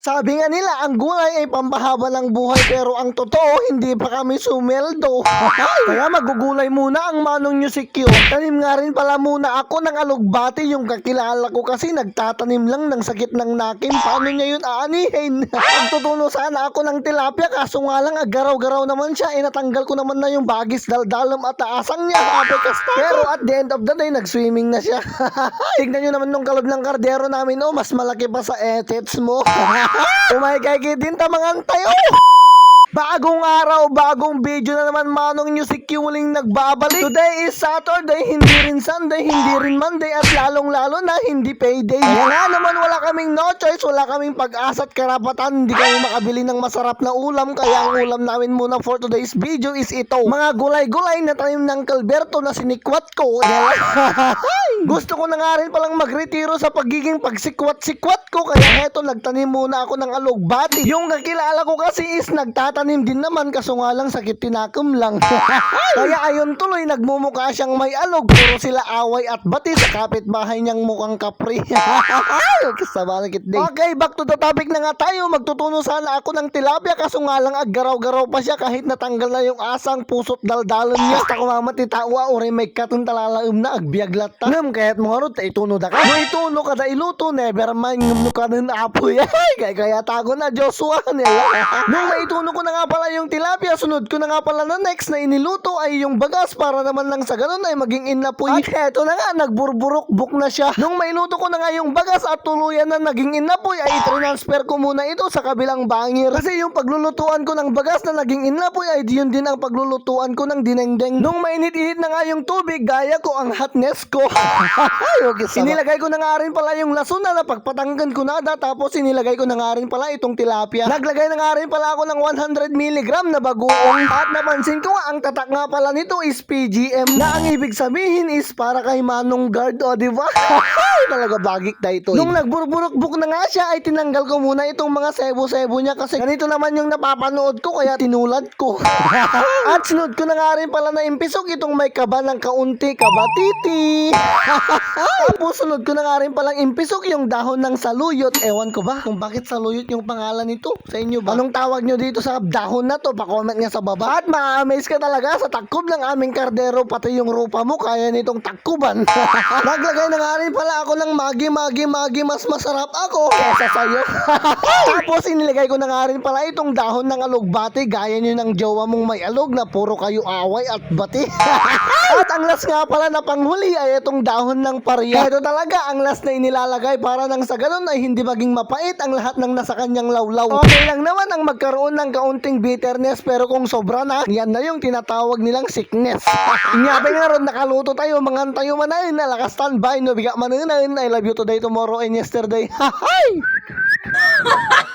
Sabi nga nila, ang gulay ay pambahaba ng buhay pero ang totoo, hindi pa kami sumeldo. Kaya magugulay muna ang manong nyo si Q. Tanim nga rin pala muna ako ng alugbati yung kakilala ko kasi nagtatanim lang ng sakit ng nakim. Paano niya yun aanihin? Magtutuno sana ako ng tilapia kaso nga lang agaraw-garaw naman siya. Eh natanggal ko naman na yung bagis daldalam at taasang niya. Pero at the end of the day, nag-swimming na siya. Tignan nyo naman nung kalab ng kardero namin, oh, mas malaki pa sa etets mo. Umay kay din tamangan tayo. Bagong araw, bagong video na naman manong si Q muling nagbabalik. Today is Saturday, hindi rin Sunday, hindi rin Monday at lalong lalo na hindi payday. Kaya nga naman wala kaming no choice, wala kaming pag-asa at karapatan. Hindi kami makabili ng masarap na ulam kaya ang ulam namin muna for today's video is ito. Mga gulay-gulay na tanim ng Calberto na sinikwat ko. Gusto ko na nga rin palang magretiro sa pagiging pagsikwat-sikwat ko kaya heto nagtanim muna ako ng alugbati. Yung kakilala ko kasi is nagtatanim din naman kaso nga lang sakit tinakom lang. kaya ayon tuloy nagmumukha siyang may alog puro sila away at bati sa kapitbahay niyang mukhang kapri. Kasama na kitday. Okay, back to the topic na nga tayo. Magtutuno sana ako ng tilapia kaso nga lang aggaraw-garaw pa siya kahit natanggal na yung asang puso't daldalan niya. Basta kumamati tawa ore may katong talalaom na agbiag lata. Ngam kaya't mo harot ay tuno da ka. Mo ituno ka da iluto never mind ngam no ka nun apoy. Ay kaya kaya tago na Joshua nila. Nung maituno ko na nga pala yung tilapia, sunod ko na nga pala na next na iniluto ay yung bagas para naman lang sa ganun ay maging inapoy. At eto na nga, nagburburok-buk na siya. Nung mailuto ko na nga yung bagas at tuluyan na naging inapoy ay transfer ko muna ito sa kabilang bangir. Kasi yung paglulutuan ko ng bagas na naging inapoy ay yun din ang paglulutuan ko ng dinengdeng. Nung mainit-init na nga yung tubig, gaya ko ang hotness ko. okay, Inilagay ko na nga rin pala yung lason na napagpatanggan ko na da, tapos inilagay ko na nga rin pala itong tilapia. Naglagay na nga rin pala ako ng 100 mg na bagoong at napansin ko nga ang tatak nga pala nito is PGM na ang ibig sabihin is para kay Manong Guard o di ba? Talaga bagik na ito. Nung nagburburok-buk na nga siya ay tinanggal ko muna itong mga sebo-sebo niya kasi ganito naman yung napapanood ko kaya tinulad ko. at sunod ko na nga rin pala na impisok itong may kaba ng kaunti kabatiti. Tapos sunod ko na nga rin palang impisok yung dahon ng saluyot. Ewan ko ba kung bakit saluyot yung pangalan nito? Sa inyo ba? Anong tawag nyo dito sa dahon na to? Pa-comment nga sa baba. At ma-amaze ka talaga sa takkob ng aming kardero pati yung rupa mo kaya nitong takkuban. Naglagay na nga rin pala ako ng magi magi magi mas masarap ako kesa sa'yo. Tapos inilagay ko na nga rin pala itong dahon ng alugbati gaya nyo ng jowa mong may alog na puro kayo away at bati. at ang last nga pala na panghuli ay itong dahon ng parya. Ito talaga ang last na inilalagay para nang sa ganun ay hindi maging mapait ang lahat ng nasa kanyang lawlaw. Okay lang naman ang magkaroon ng kaunting bitterness pero kung sobra na, yan na yung tinatawag nilang sickness. Inyabi nga ron, nakaluto tayo, mga tayo manayin, nalakas standby, no biga manayin, I love you today, tomorrow, and yesterday. Hahay!